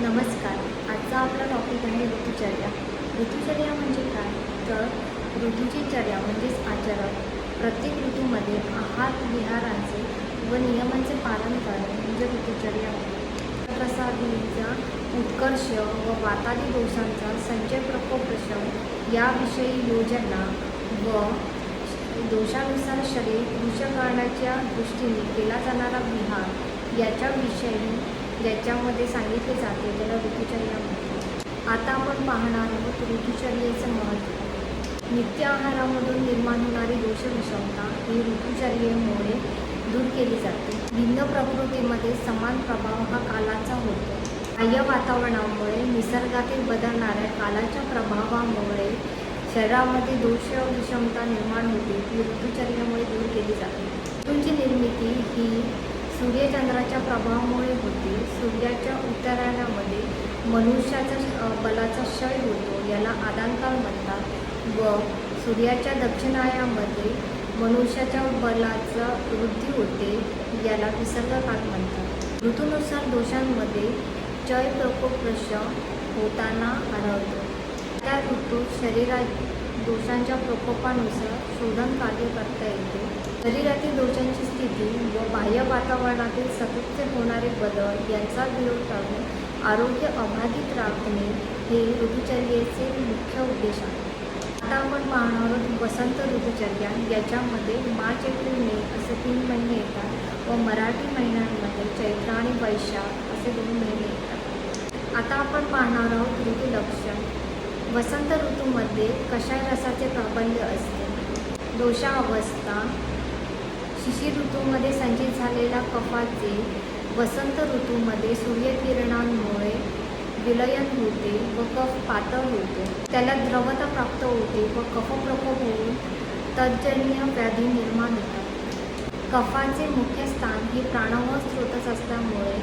नमस्कार आजचा आपला टॉपिक आहे ऋतुचर्या. ऋतुचर्या म्हणजे काय? तर ऋतूची चर्या म्हणजेच आचरण. प्रत्येक ऋतूमध्ये आहार विहारांचे व नियमांचे पालन करणे म्हणजे ऋतुचर्या आहे. प्रसादीचा उत्कर्ष व वातादी दोषांचा संचय प्रकोप्रशम याविषयी योजना व दोषानुसार शरीर कृश दृष्टीने केला जाणारा विहार याच्याविषयी ज्याच्यामध्ये सांगितले जाते त्याला ऋतुचर्या म्हणतात. आता आपण पाहणार आहोत ऋतुचर्येचं महत्त्व. नित्य आहारामधून निर्माण होणारी दोषविषमता ही ऋतुचर्येमुळे दूर केली जाते. भिन्न प्रकृतीमध्ये समान प्रभाव हा कालाचा होतो. बाह्य वातावरणामुळे निसर्गातील बदलणाऱ्या कालाच्या प्रभावामुळे शरीरामध्ये दोष विषमता निर्माण होते ती ऋतुचर्यामुळे दूर केली जाते. ऋतूंची निर्मिती ही सूर्यचंद्राच्या प्रभावामुळे होते. सूर्याच्या उत्तरायणामध्ये मनुष्याचा बलाचा क्षय होतो याला आदानकाल म्हणतात. व सूर्याच्या दक्षिणायामध्ये मनुष्याच्या बलाचा वृद्धी होते याला विसर्गकाल म्हणतात. ऋतूनुसार दोषांमध्ये चय प्रकोप होताना आढळतो. त्या ऋतूत शरीरात दोषांच्या प्रकोपानुसार शोधन कार्य करता येते. शरीरातील दोषांची स्थिती व बाह्य वातावरणातील सततचे होणारे बदल यांचा विरोध करून आरोग्य अबाधित राखणे हे ऋतुचर्येचे मुख्य उद्देश आहे. आता आपण पाहणार आहोत वसंत ऋतुचर्या. याच्यामध्ये मार्च एप्रिल मे असे तीन महिने येतात व मराठी महिन्यांमध्ये चैत्र आणि वैशाख असे दोन महिने येतात. आता आपण पाहणार आहोत ऋतू लक्षण वसंत ऋतूमध्ये कषाय रसाचे प्राबल्य असते? दोषावस्था शिशिर ऋतूमध्ये संचित झालेला कफाचे वसंत ऋतूमध्ये सूर्यकिरणांमुळे विलयन होते व कफ पातळ होतो. त्याला द्रवता प्राप्त होते व कफप्रकोप होऊन तज्जन्य व्याधी निर्माण होतात. कफाचे मुख्य स्थान हे प्राणवायू स्रोतच असल्यामुळे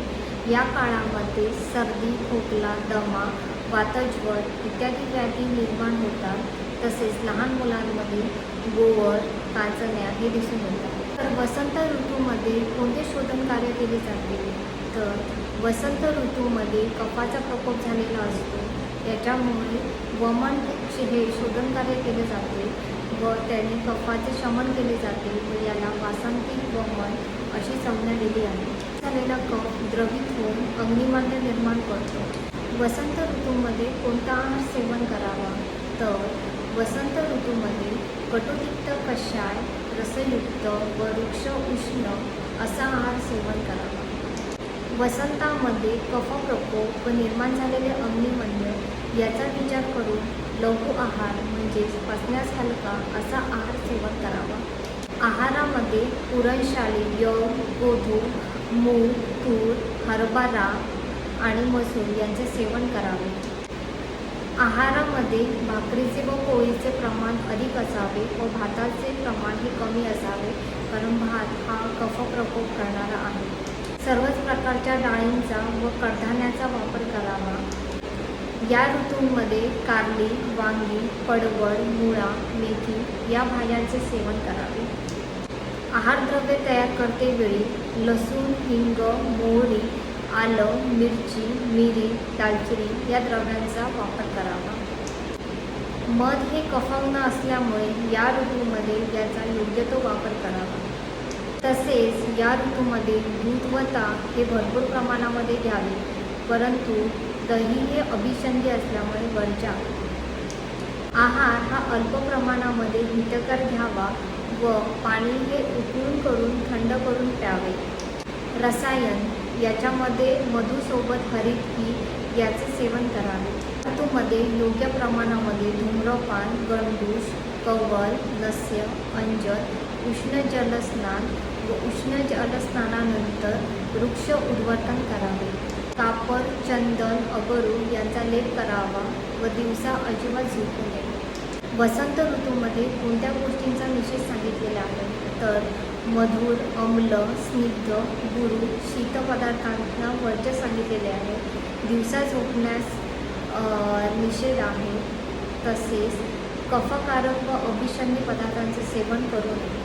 या काळामध्ये सर्दी खोकला दमा वातज्वर इत्यादी व्याधी निर्माण होतात. तसेच लहान मुलांमध्ये गोवर काचण्या हे दिसून येतात. तर वसंत ऋतूमध्ये कोणते शोधन कार्य केले जाते? तर वसंत ऋतूमध्ये कफाचा प्रकोप झालेला असतो. त्याच्यामुळे वमन हे शोधन कार्य केले जाते व त्याने कफाचे शमन केले जाते व याला वासंती वमन अशी संज्ञा दिली आहे. झालेला कफ द्रवित होऊन अग्निमान्य निर्माण करतो. वसंत ऋतूमध्ये कोणता आहार सेवन करावा? तर वसंत ऋतूमध्ये कटुतिक्त कषाय रसयुक्त व वृक्ष उष्ण असा आहार सेवन करावा वसंतामध्ये कफप्रकोप व निर्माण झालेले अग्निमन्य याचा विचार करून लघु आहार म्हणजेच पचण्यास हलका असा आहार सेवन करावा. आहारामध्ये पुरणशाली यव गोधू मूग तूर हरभरा आणि मसूर यांचे सेवन करावे. आहारामध्ये भाकरीचे व पोळीचे प्रमाण अधिक असावे व भाताचे प्रमाण हे कमी असावे कारण भात हा कफ प्रकोप करणारा आहे. सर्वच प्रकारच्या डाळींचा व कडधान्याचा वापर करावा. या ऋतूंमध्ये कारली वांगी पडवळ मुळा मेथी या भाज्यांचे सेवन करावे. आहारद्रव्ये तयार करते वेळी लसूण हिंग मोहरी आलं मिरची मिरी दालचिनी या द्रव्यांचा वापर करावा. मध हे कफंग असल्यामुळे या ऋतूमध्ये याचा योग्य तो वापर करावा. तसेच या ऋतूमध्ये दूध व ताक हे भरपूर प्रमाणामध्ये घ्यावे परंतु दही हे अभिषंधी असल्यामुळे वर्जा आहार हा अल्प प्रमाणामध्ये हितकर घ्यावा व पाणी हे उकळून करून थंड करून प्यावे. रसायन याच्यामध्ये मधूसोबत हरितकी याचे सेवन करावे. ऋतूमध्ये योग्य प्रमाणामध्ये धूम्रपान गणदूष कवल नस्य अंजन उष्ण जलस्नान व उष्ण जलस्नानानंतर वृक्ष उद्वर्तन करावे. कापर चंदन अगरू यांचा लेप करावा व दिवसा अजिबात झोपू नये. वसंत ऋतूमध्ये कोणत्या गोष्टींचा निषेध सांगितलेला आहे? तर मधुर अम्ल स्निग्ध गुरु शीतपदार्थांना वर्ज्य सांगितलेले आहे. दिवसा झोपण्यास निषेध आहे. तसेच कफकारक व अभिषंधी पदार्थांचे सेवन करू नये